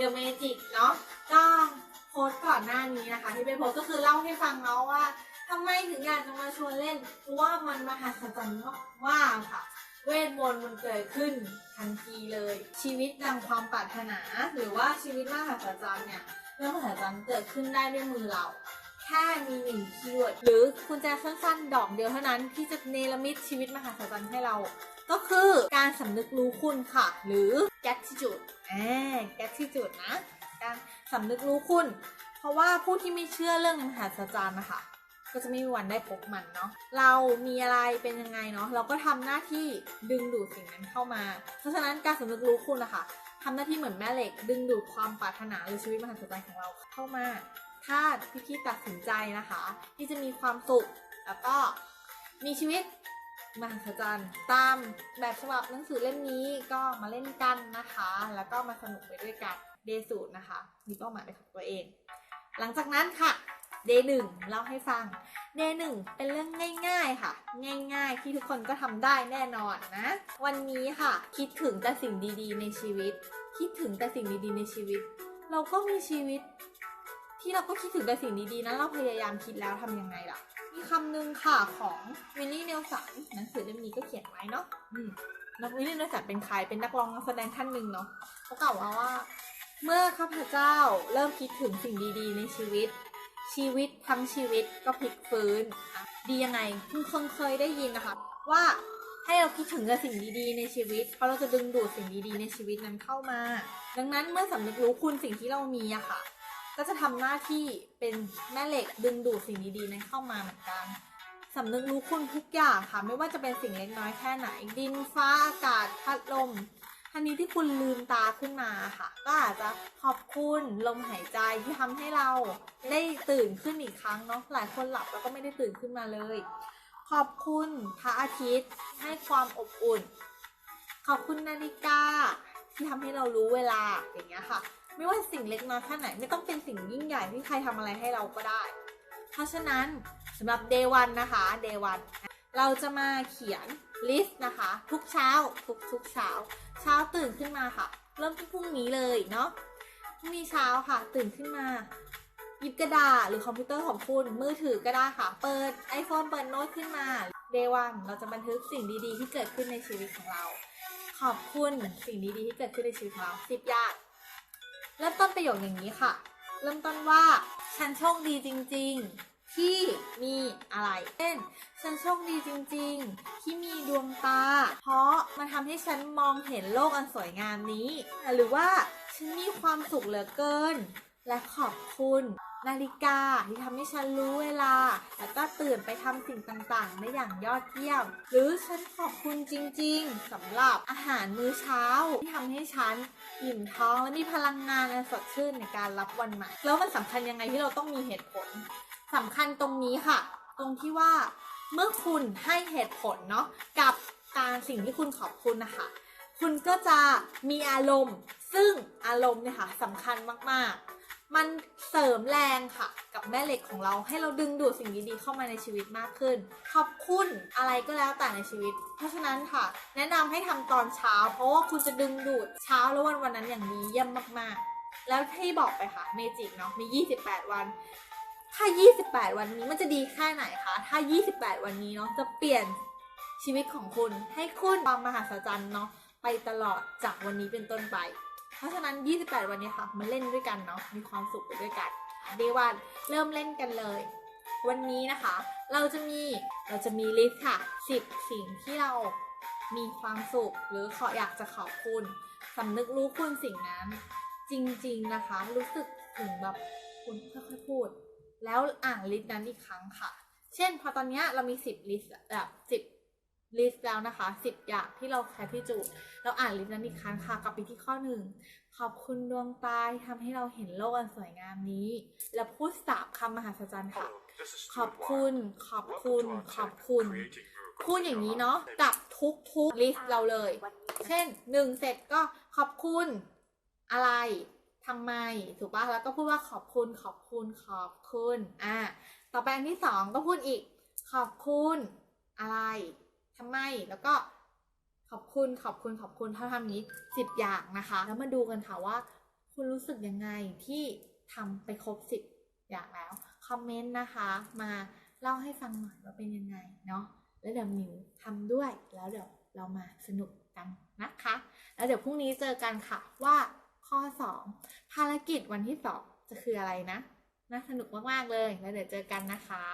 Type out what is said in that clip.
The Magic เนาะก็โพสต์ก่อนหน้านี้นะคะ ที่ไปโพสต์ก็คือเล่าให้ฟังเนาะว่าทำไมถึงอยากจะมาชวนเล่นเพราะว่ามันมหัศจรรย์มากค่ะ เวทมนต์มันเกิดขึ้นทันทีเลย ชีวิตดังความปรารถนา หรือว่าชีวิตมหัศจรรย์เนี่ยเรื่องมหัศจรรย์เกิดขึ้นได้ด้วยมือเราแค่มีหนึ่งคีย์เวิร์ดหรือกุญแจสั้นๆ ดอกเดียวเท่านั้นที่จะเนรมิตชีวิตมหัศจรรย์ให้เรา ก็คือการสำนึกรู้คุณค่ะ หรือ gratitude อ่า gratitude นะ การสำนึกรู้คุณ เพราะว่าผู้ที่ไม่เชื่อเรื่องมหัศจรรย์นะคะ ก็จะไม่มีวันได้พบมันเนาะ เรามีอะไรเป็นยังไงเนาะ เราก็ทำหน้าที่ดึงดูดสิ่งนั้นเข้ามา เพราะฉะนั้นการสำนึกรู้คุณนะคะทำหน้าที่เหมือนแม่เหล็ก ดึงดูดความปรารถนาหรือชีวิตมหัศจรรย์ของเราเข้ามา ถ้าพี่พี่ๆตัดสินใจนะคะ ที่จะมีความสุขแล้วก็มีชีวิต มหัศจรรย์ตามแบบฉบับหนังสือเล่มนี้ก็มาเล่นกันนะคะ แล้วก็มาสนุกไปด้วยกันเดย์สูตรนะคะ มีเป้าหมายเป็นของตัวเอง หลังจากนั้นค่ะเดย์หนึ่งเล่าให้ฟังเดย์หนึ่งเป็นเรื่องง่าย ๆค่ะ ง่าย ๆ ที่ทุกคนก็ทำได้แน่นอนนะ วันนี้ค่ะ คิดถึงแต่สิ่งดีๆ ในชีวิต คิดถึงแต่สิ่งดีๆ ในชีวิต เราก็มีชีวิต ที่เราก็คิดถึงแต่สิ่งดีๆนั้นเราพยายามคิดแล้วทำยังไงล่ะ มีคำหนึ่งค่ะของวินนี่เนลสันหนังสือเล่มนี้ก็เขียนไว้เนาะอืมนักวินนี่เนลสันเป็นใครเป็นนักร้องนักแสดงท่านหนึ่งเนาะเขากล่าวว่าว่า เมื่อข้าพเจ้าเริ่มคิดถึงสิ่งดีๆ ในชีวิต ชีวิตทั้งชีวิตก็พลิกฟื้นดียังไงเพิ่งคงเคยได้ยินนะคะ ว่าให้เราคิดถึงแต่สิ่งดีๆในชีวิต เพราะเราจะดึงดูดสิ่งดีๆในชีวิตนั้นเข้ามา ดังนั้นเมื่อสำนึกรู้คุณสิ่งที่เรามีอะค่ะ ก็จะทำหน้าที่เป็นแม่เหล็กดึงดูดสิ่งดีๆนั้นเข้ามาเหมือนกันสำนึกรู้คุณทุกอย่างค่ะ ไม่ว่าจะเป็นสิ่งเล็กน้อยแค่ไหน ดินฟ้าอากาศพัดลมทันทีที่คุณลืมตาขึ้นมาค่ะ ก็อาจจะขอบคุณลมหายใจที่ทำให้เราได้ตื่นขึ้นอีกครั้งเนาะหลายคนหลับแล้วก็ไม่ได้ตื่นขึ้นมาเลย ขอบคุณพระอาทิตย์ให้ความอบอุ่น ขอบคุณนาฬิกาที่ทำให้เรารู้เวลาอย่างเงี้ยค่ะ ไม่ว่าสิ่งเล็กน้อยแค่ไหนไม่ต้องเป็นสิ่งยิ่งใหญ่ที่ใครทำอะไรให้เราก็ได้ เพราะฉะนั้นสำหรับ day one นะคะ day one เราจะมาเขียน list นะคะ ทุกเช้าทุกทุกเช้า เช้าตื่นขึ้นมาค่ะ เริ่มที่พรุ่งนี้เลยเนาะพรุ่งนี้เช้าค่ะ ตื่นขึ้นมาหยิบกระดาษหรือคอมพิวเตอร์ของคุณ มือถือก็ได้ค่ะ เปิด iPhone เปิดโน้ตขึ้นมา day one เราจะบันทึกสิ่งดีๆ ที่เกิดขึ้นในชีวิตของเรา ขอบคุณสิ่งดีๆ ที่เกิดขึ้นในชีวิตของเราสิบอย่าง เริ่มต้นประโยคอย่างนี้ค่ะ เริ่มต้นว่า ฉันโชคดีจริง ๆ ที่มีอะไรเช่น ฉันโชคดีจริง ๆ ที่มีดวงตา เพราะมันทำให้ฉันมองเห็นโลกอันสวยงามนี้ หรือว่าฉันมีความสุขเหลือเกิน และขอบคุณ นาฬิกาที่ทำให้ฉันรู้เวลา แล้วก็ตื่นไปทำสิ่งต่างๆ ได้อย่างยอดเยี่ยม หรือฉันขอบคุณจริงๆสำหรับอาหารมื้อเช้า ที่ทำให้ฉันอิ่มท้องและมีพลังงานอันสดชื่นในการรับวันใหม่ แล้วมันสำคัญยังไงที่เราต้องมีเหตุผลสำคัญตรงนี้ค่ะ ตรงที่ว่าเมื่อคุณให้เหตุผลเนาะกับการสิ่งที่คุณขอบคุณนะคะคุณก็จะมีอารมณ์ ซึ่งอารมณ์เนี่ยค่ะสำคัญมากๆ มันเสริมแรงค่ะ กับแม่เหล็กของเราให้เราดึงดูดสิ่งดีๆเข้ามาในชีวิตมากขึ้น ขอบคุณอะไรก็แล้วแต่ในชีวิต เพราะฉะนั้นค่ะ แนะนำให้ทำตอนเช้า เพราะว่าคุณจะดึงดูดเช้าและวันวันนั้นอย่างดีเยี่ยมมากๆ แล้วที่บอกไปค่ะเมจิกเนาะมี 28 วัน ถ้า 28 วันนี้มันจะดีแค่ไหนคะถ้า 28 วันนี้เนาะจะเปลี่ยนชีวิตของคุณให้คุณความมหัศจรรย์เนาะไปตลอดจากวันนี้เป็นต้นไป เพราะฉะนั้น 28 วันนี้ค่ะ มาเล่นด้วยกันเนาะ มีความสุขไปด้วยกันเดวันเริ่มเล่นกันเลย วันนี้นะคะ เราจะมี เราจะมีลิสต์ค่ะ 10 สิ่งที่เรามีความสุข หรือขออยากจะขอบคุณสำนึกรู้คุณสิ่งนั้น จริงๆนะคะ รู้สึกถึงแบบคุณค่อยๆพูด แล้วอ่านลิสต์นั้นอีกครั้งค่ะ เช่น พอตอนนี้เรามี 10 ลิสต์แบบ 10 ลิสต์แล้วนะคะ 10 อย่างที่เราแคที่จูดเราอ่านลิสต์นั้นอีกครั้งค่ะกลับไปที่ข้อหนึ่งขอบคุณดวงตาที่ทำให้เราเห็นโลกอันสวยงามนี้ แล้วพูดสามคำมหัศจรรย์ค่ะ ขอบคุณ ขอบคุณ ขอบคุณพูดอย่างนี้เนาะกับทุกทุกลิสต์เราเลย เช่นหนึ่งเสร็จก็ขอบคุณอะไรทำไม ถูกปะแล้วก็พูดว่าขอบคุณ ขอบคุณ ขอบคุณ อ่า ต่อไปอันที่สองก็พูดอีก ขอบคุณอะไร ทำไมแล้วก็ขอบคุณขอบคุณขอบคุณถ้าทำนี้สิบอย่างนะคะ แล้วมาดูกันค่ะว่า คุณรู้สึกยังไงที่ทำไปครบสิบอย่างแล้วคอมเมนต์นะคะ มาเล่าให้ฟังหน่อยว่าเป็นยังไงเนาะแล้วเดี๋ยวมิวทำด้วยแล้วเดี๋ยวเรามาสนุกกันนะคะ แล้วเดี๋ยวพรุ่งนี้เจอกันค่ะว่าข้อ 2 ภารกิจวันที่ 2 จะคืออะไรนะ น่าสนุกมาก ๆ เลย แล้วเดี๋ยวเจอกันนะคะ